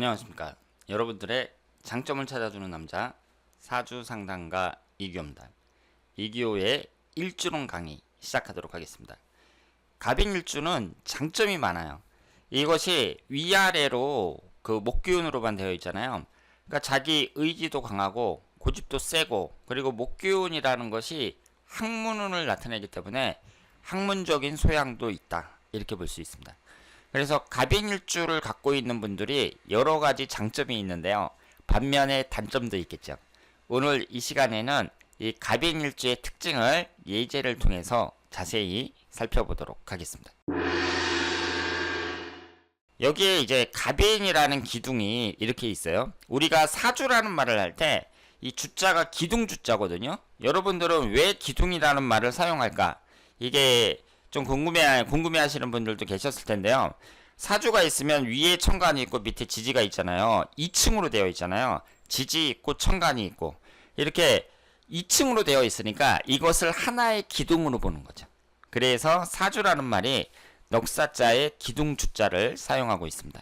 안녕하십니까. 여러분들의 장점을 찾아주는 남자 사주 상담가 이기호입니다. 이기호의 일주론 강의 시작하도록 하겠습니다. 갑인일주는 장점이 많아요. 이것이 위아래로 그 목기운으로만 되어 있잖아요. 그러니까 자기 의지도 강하고 고집도 세고 그리고 목기운이라는 것이 학문운을 나타내기 때문에 학문적인 소양도 있다 이렇게 볼 수 있습니다. 그래서 갑인일주를 갖고 있는 분들이 여러 가지 장점이 있는데요. 반면에 단점도 있겠죠. 오늘 이 시간에는 이 갑인일주의 특징을 예제를 통해서 자세히 살펴보도록 하겠습니다. 여기에 이제 갑인이라는 기둥이 이렇게 있어요. 우리가 사주라는 말을 할 때 이 주자가 기둥 주자거든요. 여러분들은 왜 기둥이라는 말을 사용할까? 이게 좀 궁금해 궁금해 하시는 분들도 계셨을 텐데요. 사주가 있으면 위에 천간이 있고 밑에 지지가 있잖아요. 2층으로 되어 있잖아요. 지지 있고 천간이 있고 이렇게 2층으로 되어 있으니까 이것을 하나의 기둥으로 보는 거죠. 그래서 사주라는 말이 넉사자의 기둥 주자를 사용하고 있습니다.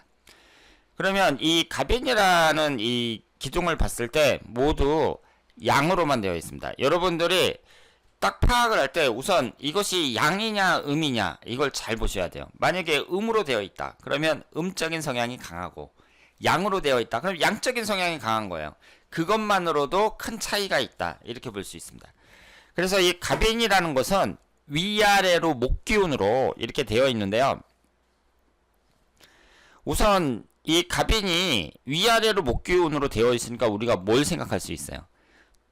그러면 이 가변이라는 이 기둥을 봤을 때 모두 양으로만 되어 있습니다. 여러분들이 딱 파악을 할 때 우선 이것이 양이냐 음이냐 이걸 잘 보셔야 돼요. 만약에 음으로 되어 있다. 그러면 음적인 성향이 강하고 양으로 되어 있다. 그럼 양적인 성향이 강한 거예요. 그것만으로도 큰 차이가 있다. 이렇게 볼 수 있습니다. 그래서 이 가변이라는 것은 위아래로 목기운으로 이렇게 되어 있는데요. 우선 이 가변이 위아래로 목기운으로 되어 있으니까 우리가 뭘 생각할 수 있어요?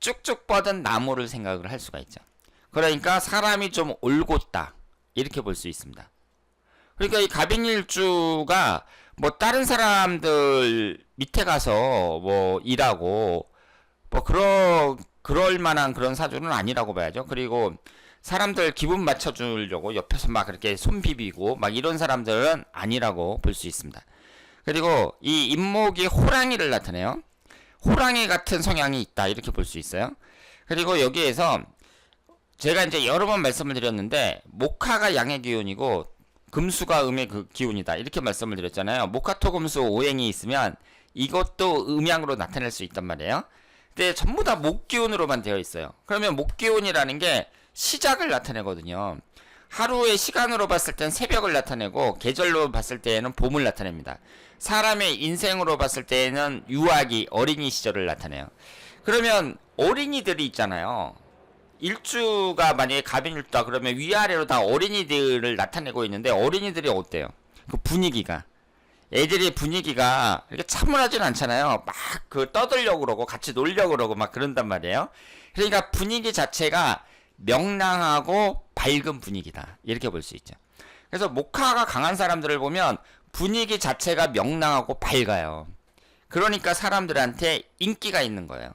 쭉쭉 뻗은 나무를 생각을 할 수가 있죠. 그러니까 사람이 좀 올곧다 이렇게 볼 수 있습니다. 그러니까 이 가빈일주가 뭐 다른 사람들 밑에 가서 뭐 일하고 뭐 그러 그럴 만한 그런 사주는 아니라고 봐야죠. 그리고 사람들 기분 맞춰주려고 옆에서 막 그렇게 손 비비고 막 이런 사람들은 아니라고 볼 수 있습니다. 그리고 이 인목이 호랑이를 나타내요. 호랑이 같은 성향이 있다 이렇게 볼 수 있어요. 그리고 여기에서 제가 이제 여러 번 말씀을 드렸는데 목화가 양의 기운이고 금수가 음의 그 기운이다 이렇게 말씀을 드렸잖아요. 목화토금수 오행이 있으면 이것도 음양으로 나타낼 수 있단 말이에요. 근데 전부 다 목기운으로만 되어 있어요. 그러면 목기운이라는 게 시작을 나타내거든요. 하루의 시간으로 봤을 땐 새벽을 나타내고 계절로 봤을 때에는 봄을 나타냅니다. 사람의 인생으로 봤을 때에는 유아기 어린이 시절을 나타내요. 그러면 어린이들이 있잖아요. 일주가 만약에 갑인일주다 그러면 위아래로 다 어린이들을 나타내고 있는데 어린이들이 어때요? 그 분위기가 애들의 분위기가 이렇게 차분하진 않잖아요. 막 그 떠들려고 그러고 같이 놀려고 그러고 막 그런단 말이에요. 그러니까 분위기 자체가 명랑하고 밝은 분위기다. 이렇게 볼 수 있죠. 그래서 목화가 강한 사람들을 보면 분위기 자체가 명랑하고 밝아요. 그러니까 사람들한테 인기가 있는 거예요.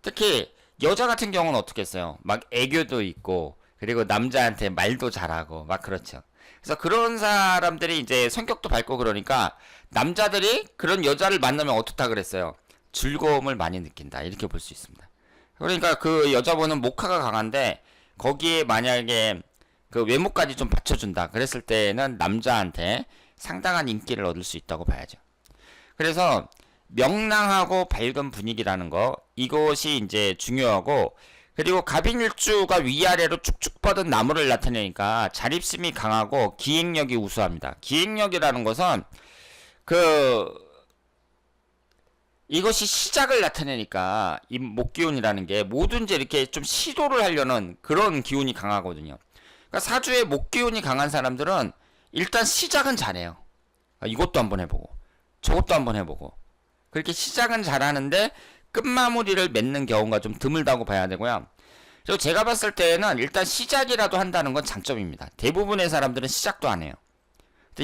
특히 여자 같은 경우는 어떻게 했어요? 막 애교도 있고 그리고 남자한테 말도 잘하고 막 그렇죠. 그래서 그런 사람들이 이제 성격도 밝고 그러니까 남자들이 그런 여자를 만나면 어떻다 그랬어요? 즐거움을 많이 느낀다 이렇게 볼 수 있습니다. 그러니까 그 여자분은 목화가 강한데 거기에 만약에 그 외모까지 좀 받쳐준다 그랬을 때는 남자한테 상당한 인기를 얻을 수 있다고 봐야죠. 그래서 명랑하고 밝은 분위기라는 거 이것이 이제 중요하고 그리고 갑인일주가 위아래로 쭉쭉 뻗은 나무를 나타내니까 자립심이 강하고 기획력이 우수합니다. 기획력이라는 것은 그 이것이 시작을 나타내니까 이 목기운이라는 게 뭐든지 이렇게 좀 시도를 하려는 그런 기운이 강하거든요. 그러니까 사주에 목기운이 강한 사람들은 일단 시작은 잘해요. 아, 이것도 한번 해보고 저것도 한번 해보고 그렇게 시작은 잘하는데 끝마무리를 맺는 경우가 좀 드물다고 봐야 되고요. 그리고 제가 봤을 때는 일단 시작이라도 한다는 건 장점입니다. 대부분의 사람들은 시작도 안 해요.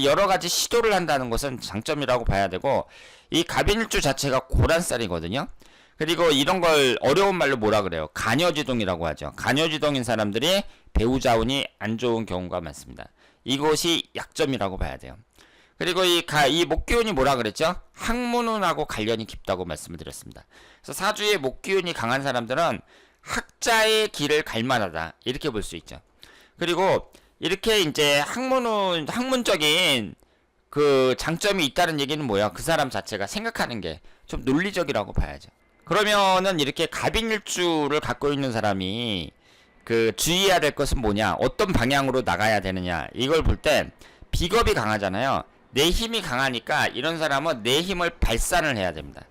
여러 가지 시도를 한다는 것은 장점이라고 봐야 되고 이 갑인일주 자체가 고란살이거든요. 그리고 이런 걸 어려운 말로 뭐라 그래요? 간여지동이라고 하죠. 간여지동인 사람들이 배우자 운이 안 좋은 경우가 많습니다. 이것이 약점이라고 봐야 돼요. 그리고 이, 가, 이 목기운이 뭐라 그랬죠? 학문운하고 관련이 깊다고 말씀을 드렸습니다. 그래서 사주에 목기운이 강한 사람들은 학자의 길을 갈 만하다. 이렇게 볼 수 있죠. 그리고 이렇게 이제 학문운, 학문적인 그 장점이 있다는 얘기는 뭐야? 그 사람 자체가 생각하는 게 좀 논리적이라고 봐야죠. 그러면은 이렇게 갑인일주를 갖고 있는 사람이 그 주의해야 될 것은 뭐냐? 어떤 방향으로 나가야 되느냐? 이걸 볼 때 비겁이 강하잖아요. 내 힘이 강하니까 이런 사람은 내 힘을 발산을 해야 됩니다.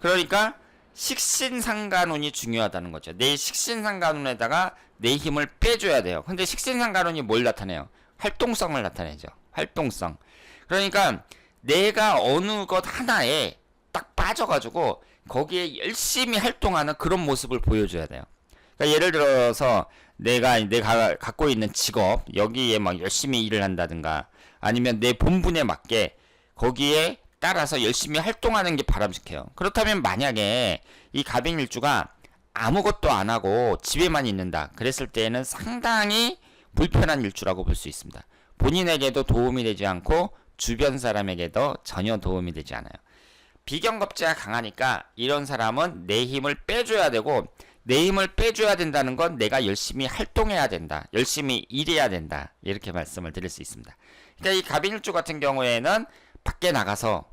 그러니까 식신상간운이 중요하다는 거죠. 내 식신상간운에다가 내 힘을 빼줘야 돼요. 근데 식신상간운이 뭘 나타내요? 활동성을 나타내죠. 활동성. 그러니까 내가 어느 것 하나에 딱 빠져가지고 거기에 열심히 활동하는 그런 모습을 보여줘야 돼요. 그러니까 예를 들어서 내가 내가 갖고 있는 직업 여기에 막 열심히 일을 한다든가 아니면 내 본분에 맞게 거기에 따라서 열심히 활동하는 게 바람직해요. 그렇다면 만약에 이 갑인일주가 아무것도 안 하고 집에만 있는다. 그랬을 때에는 상당히 불편한 일주라고 볼 수 있습니다. 본인에게도 도움이 되지 않고 주변 사람에게도 전혀 도움이 되지 않아요. 비경겁제가 강하니까 이런 사람은 내 힘을 빼줘야 되고 내 힘을 빼줘야 된다는 건 내가 열심히 활동해야 된다. 열심히 일해야 된다. 이렇게 말씀을 드릴 수 있습니다. 그러니까 이 갑인일주 같은 경우에는 밖에 나가서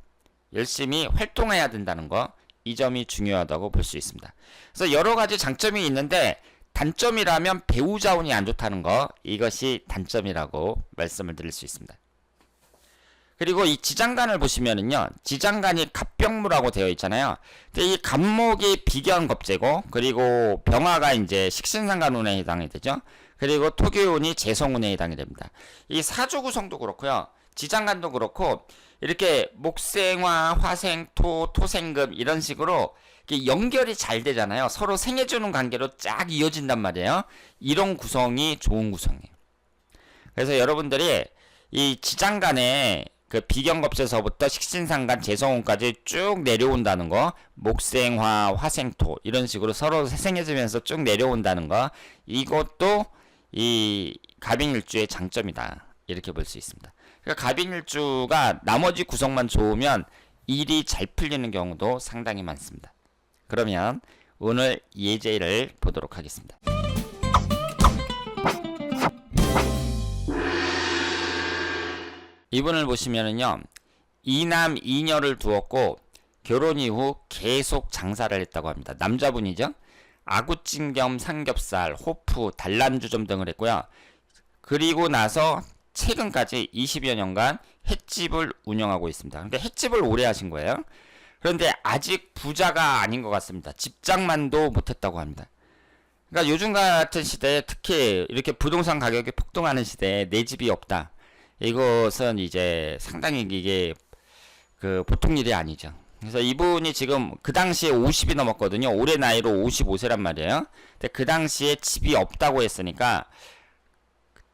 열심히 활동해야 된다는 거, 이 점이 중요하다고 볼 수 있습니다. 그래서 여러 가지 장점이 있는데 단점이라면 배우자 운이 안 좋다는 거, 이것이 단점이라고 말씀을 드릴 수 있습니다. 그리고 이 지장간을 보시면은요, 지장간이 갑병무라고 되어 있잖아요. 근데 이 갑목이 비견겁제고, 그리고 병화가 이제 식신상간운에 해당이 되죠. 그리고 토기운이 재성운에 해당이 됩니다. 이 사주 구성도 그렇고요. 지장간도 그렇고 이렇게 목생화, 화생, 토, 토생금 이런 식으로 연결이 잘 되잖아요. 서로 생해주는 관계로 쫙 이어진단 말이에요. 이런 구성이 좋은 구성이에요. 그래서 여러분들이 이 지장간에 그 비경겁제서부터 식신상간 재성운까지 쭉 내려온다는 거 목생화 화생토 이런 식으로 서로 생해지면서 쭉 내려온다는 거 이것도 이 갑인일주의 장점이다 이렇게 볼 수 있습니다 그러니까 갑인일주가 나머지 구성만 좋으면 일이 잘 풀리는 경우도 상당히 많습니다 그러면 오늘 예제를 보도록 하겠습니다 이분을 보시면은요 이남 이녀를 두었고 결혼 이후 계속 장사를 했다고 합니다. 남자분이죠. 아구찜 겸 삼겹살, 호프, 단란주점 등을 했고요. 그리고 나서 최근까지 20여 년간 횟집을 운영하고 있습니다. 그러니까 횟집을 오래 하신 거예요. 그런데 아직 부자가 아닌 것 같습니다. 집장만도 못했다고 합니다. 그러니까 요즘 같은 시대에 특히 이렇게 부동산 가격이 폭등하는 시대에 내 집이 없다. 이것은 이제 상당히 이게 그 보통 일이 아니죠. 그래서 이분이 지금 그 당시에 50이 넘었거든요. 올해 나이로 55세란 말이에요. 근데 그 당시에 집이 없다고 했으니까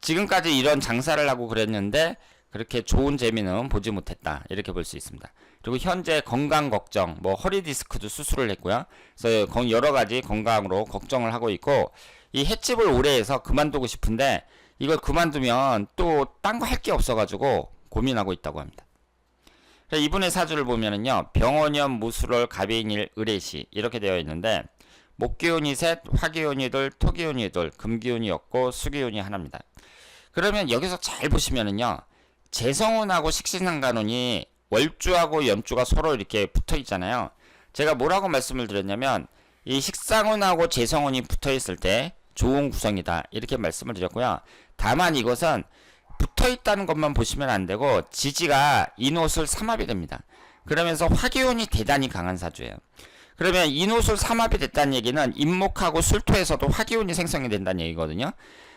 지금까지 이런 장사를 하고 그랬는데 그렇게 좋은 재미는 보지 못했다. 이렇게 볼 수 있습니다. 그리고 현재 건강 걱정, 뭐 허리 디스크도 수술을 했고요. 그래서 여러 가지 건강으로 걱정을 하고 있고 이 횟집을 오래 해서 그만두고 싶은데 이걸 그만두면 또 딴 거 할 게 없어가지고 고민하고 있다고 합니다. 이분의 사주를 보면은요, 병원년 무술월 가비인일 의뢰시 이렇게 되어 있는데 목기운이 셋, 화기운이 둘, 토기운이 둘, 금기운이 없고 수기운이 하나입니다. 그러면 여기서 잘 보시면은요, 재성운하고 식신상간운이 월주하고 연주가 서로 이렇게 붙어 있잖아요. 제가 뭐라고 말씀을 드렸냐면 이 식상운하고 재성운이 붙어 있을 때 좋은 구성이다 이렇게 말씀을 드렸고요. 다만 이것은 붙어 있다는 것만 보시면 안 되고 지지가 인옷을 삼합이 됩니다. 그러면서 화기운이 대단히 강한 사주예요. 그러면 인옷을 삼합이 됐다는 얘기는 임목하고 술토에서도 화기운이 생성이 된다는 얘기거든요.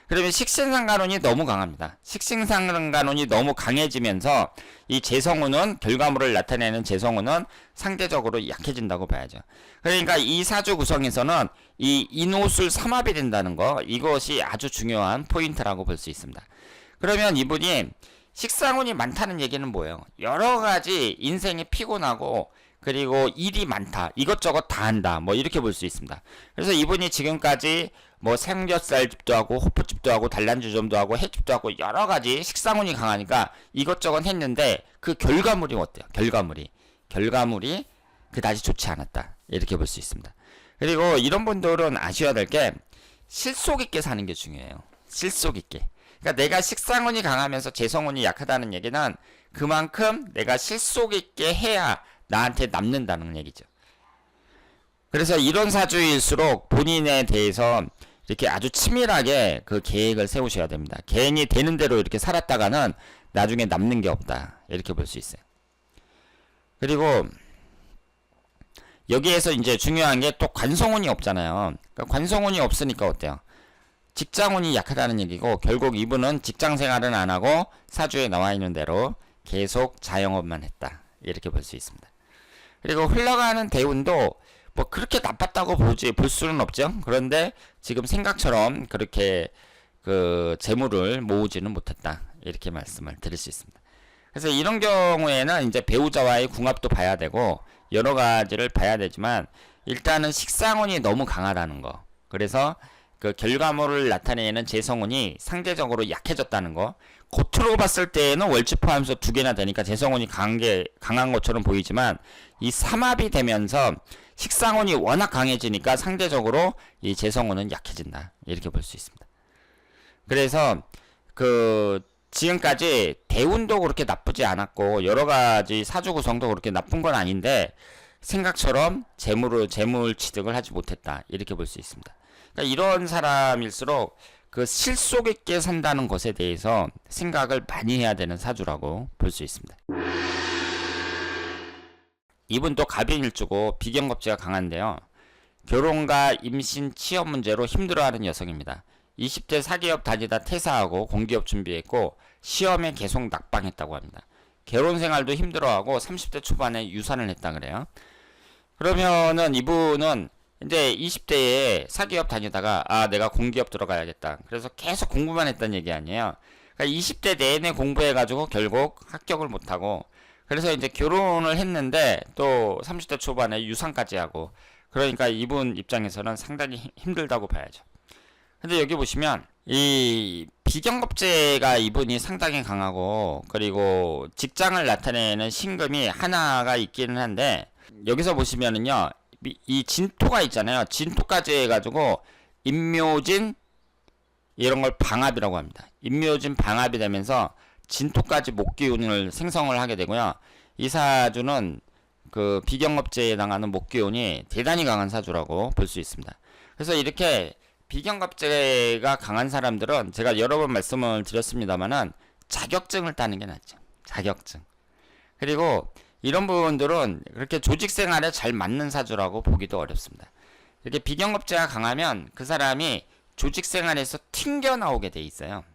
그러면 식신상간운이 너무 강합니다. 식신상간운이 너무 강해지면서 이 재성운은 결과물을 나타내는 재성운은 상대적으로 약해진다고 봐야죠. 그러니까 이 사주 구성에서는 이 인옷을 삼합이 된다는 거 이것이 아주 중요한 포인트라고 볼 수 있습니다. 그러면 이분이 식상운이 많다는 얘기는 뭐예요? 여러 가지 인생이 피곤하고 그리고 일이 많다. 이것저것 다 한다. 뭐 이렇게 볼 수 있습니다. 그래서 이분이 지금까지 뭐 삼겹살집도 하고 호프집도 하고 단란주점도 하고 횟집도 하고 여러 가지 식상운이 강하니까 이것저것 했는데 그 결과물이 어때요? 결과물이 결과물이 그다지 좋지 않았다. 이렇게 볼 수 있습니다. 그리고 이런 분들은 아셔야 될 게 실속 있게 사는 게 중요해요. 실속 있게. 그러니까 내가 식상운이 강하면서 재성운이 약하다는 얘기는 그만큼 내가 실속 있게 해야 나한테 남는다는 얘기죠. 그래서 이런 사주일수록 본인에 대해서 이렇게 아주 치밀하게 그 계획을 세우셔야 됩니다. 괜히 되는 대로 이렇게 살았다가는 나중에 남는 게 없다. 이렇게 볼 수 있어요. 그리고 여기에서 이제 중요한 게 또 관성운이 없잖아요. 그러니까 관성운이 없으니까 어때요? 직장운이 약하다는 얘기고 결국 이분은 직장 생활은 안 하고 사주에 나와 있는 대로 계속 자영업만 했다. 이렇게 볼 수 있습니다. 그리고 흘러가는 대운도 뭐 그렇게 나빴다고 보지 볼 수는 없죠. 그런데 지금 생각처럼 그렇게 그 재물을 모으지는 못했다. 이렇게 말씀을 드릴 수 있습니다. 그래서 이런 경우에는 이제 배우자와의 궁합도 봐야 되고 여러 가지를 봐야 되지만 일단은 식상운이 너무 강하다는 거. 그래서 그 결과물을 나타내는 재성운이 상대적으로 약해졌다는 거. 겉으로 봤을 때에는 월지 포함해서 두 개나 되니까 재성운이 강한 게 강한 것처럼 보이지만 이 삼합이 되면서 식상운이 워낙 강해지니까 상대적으로 이 재성운은 약해진다. 이렇게 볼 수 있습니다. 그래서 그 지금까지 대운도 그렇게 나쁘지 않았고 여러 가지 사주 구성도 그렇게 나쁜 건 아닌데 생각처럼 재물을 재물 취득을 하지 못했다 이렇게 볼 수 있습니다. 그러니까 이런 사람일수록 그 실속 있게 산다는 것에 대해서 생각을 많이 해야 되는 사주라고 볼 수 있습니다. 이분도 가변일주고 비경겁제가 강한데요. 결혼과 임신, 취업 문제로 힘들어하는 여성입니다. 20대 사기업 다니다 퇴사하고 공기업 준비했고 시험에 계속 낙방했다고 합니다. 결혼 생활도 힘들어하고 30대 초반에 유산을 했다 그래요. 그러면은 이분은 이제 20대에 사기업 다니다가 아 내가 공기업 들어가야겠다. 그래서 계속 공부만 했던 얘기 아니에요. 그러니까 20대 내내 공부해가지고 결국 합격을 못하고 그래서 이제 결혼을 했는데 또 30대 초반에 유산까지 하고 그러니까 이분 입장에서는 상당히 힘- 힘들다고 봐야죠. 근데 여기 보시면 이 비경겁제가 이분이 상당히 강하고 그리고 직장을 나타내는 신금이 하나가 있기는 한데 여기서 보시면은요 이- 이 진토가 있잖아요 진토까지 해가지고 임묘진 이런 걸 방합이라고 합니다 임묘진 방합이 되면서 진토까지 목기운을 생성을 하게 되고요 이 사주는 그 비경겁제에 해당하는 목기운이 대단히 강한 사주라고 볼 수 있습니다 그래서 이렇게 비경갑제가 강한 사람들은 제가 여러 번 말씀을 드렸습니다만은 자격증을 따는 게 낫죠. 자격증. 그리고 이런 부분들은 그렇게 조직 생활에 잘 맞는 사주라고 보기도 어렵습니다. 이렇게 비경겁제가 강하면 그 사람이 조직 생활에서 튕겨 나오게 돼 있어요.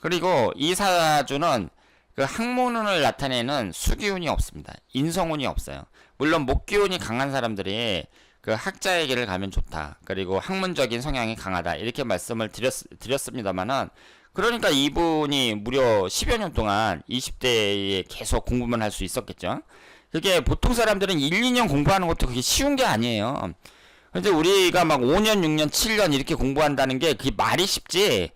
그리고 이 사주는 그 학문운을 나타내는 수기운이 없습니다. 인성운이 없어요. 물론 목기운이 강한 사람들이 그 학자의 길을 가면 좋다. 그리고 학문적인 성향이 강하다. 이렇게 말씀을 드렸, 드렸습니다만은 그러니까 이분이 무려 10여 년 동안 20대에 계속 공부만 할 수 있었겠죠. 그게 보통 사람들은 1, 2년 공부하는 것도 그게 쉬운 게 아니에요. 근데 우리가 막 5년, 6년, 7년 이렇게 공부한다는 게 그게 말이 쉽지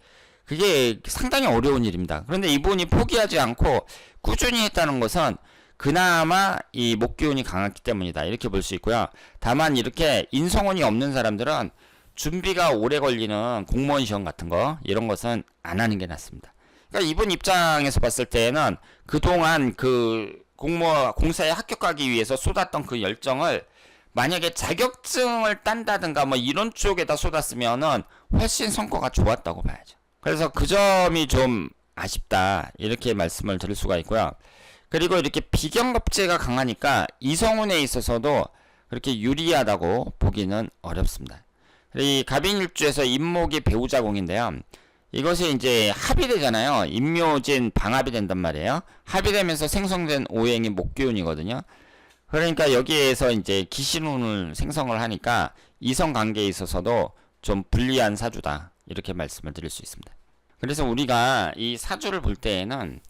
그게 상당히 어려운 일입니다. 그런데 이분이 포기하지 않고 꾸준히 했다는 것은 그나마 이 목기운이 강했기 때문이다. 이렇게 볼 수 있고요. 다만 이렇게 인성운이 없는 사람들은 준비가 오래 걸리는 공무원 시험 같은 거 이런 것은 안 하는 게 낫습니다. 그러니까 이분 입장에서 봤을 때는 그동안 그 공무 공사에 합격하기 위해서 쏟았던 그 열정을 만약에 자격증을 딴다든가 뭐 이런 쪽에다 쏟았으면은 훨씬 성과가 좋았다고 봐야죠. 그래서 그 점이 좀 아쉽다 이렇게 말씀을 드릴 수가 있고요. 그리고 이렇게 비경겁제가 강하니까 이성운에 있어서도 그렇게 유리하다고 보기는 어렵습니다. 이 갑인일주에서 임목이 배우자 공인데요. 이것이 이제 합이 되잖아요. 임묘진 방합이 된단 말이에요. 합이 되면서 생성된 오행이 목기운이거든요. 그러니까 여기에서 이제 기신운을 생성을 하니까 이성 관계에 있어서도 좀 불리한 사주다. 이렇게 말씀을 드릴 수 있습니다. 그래서 우리가 이 사주를 볼 때에는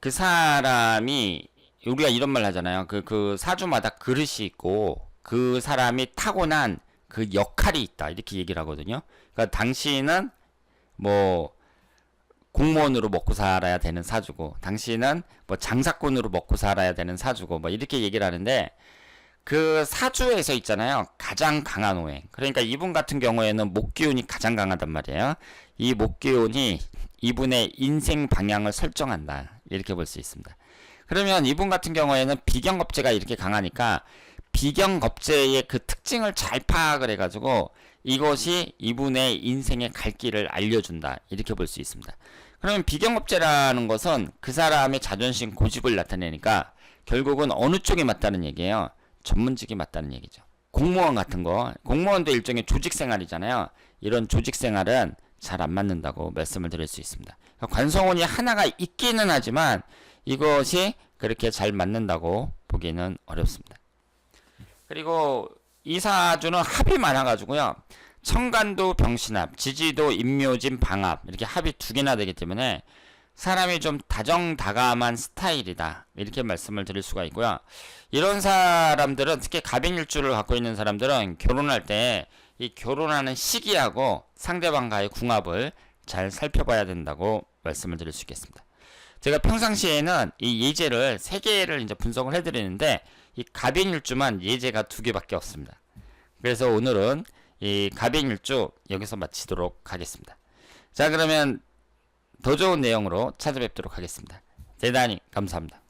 그 사람이 우리가 이런 말 하잖아요. 그, 그 사주마다 그릇이 있고 그 사람이 타고난 그 역할이 있다. 이렇게 얘기를 하거든요. 그러니까 당신은 뭐 공무원으로 먹고 살아야 되는 사주고 당신은 뭐 장사꾼으로 먹고 살아야 되는 사주고 뭐 이렇게 얘기를 하는데 그 사주에서 있잖아요. 가장 강한 오행. 그러니까 이분 같은 경우에는 목기운이 가장 강하단 말이에요. 이 목기운이 이분의 인생 방향을 설정한다. 이렇게 볼 수 있습니다. 그러면 이분 같은 경우에는 비경겁제가 이렇게 강하니까 비경 겁제의 그 특징을 잘 파악을 해가지고 이것이 이분의 인생의 갈 길을 알려준다 이렇게 볼 수 있습니다. 그러면 비경 겁제라는 것은 그 사람의 자존심 고집을 나타내니까 결국은 어느 쪽이 맞다는 얘기예요. 전문직이 맞다는 얘기죠. 공무원 같은 거, 공무원도 일종의 조직 생활이잖아요. 이런 조직 생활은 잘 안 맞는다고 말씀을 드릴 수 있습니다. 그러니까 관성원이 하나가 있기는 하지만 이것이 그렇게 잘 맞는다고 보기는 어렵습니다. 그리고 이사주는 합이 많아가지고요. 청간도 병신합, 지지도 임묘진 방합 이렇게 합이 두 개나 되기 때문에 사람이 좀 다정다감한 스타일이다 이렇게 말씀을 드릴 수가 있고요. 이런 사람들은 특히 가빙일주를 갖고 있는 사람들은 결혼할 때 이 결혼하는 시기하고 상대방과의 궁합을 잘 살펴봐야 된다고 말씀을 드릴 수 있겠습니다. 제가 평상시에는 이 예제를 세 개를 이제 분석을 해드리는데 이 가빙일주만 예제가 두 개밖에 없습니다. 그래서 오늘은 이 가빙일주 여기서 마치도록 하겠습니다. 자 그러면 더 좋은 내용으로 찾아뵙도록 하겠습니다. 대단히 감사합니다.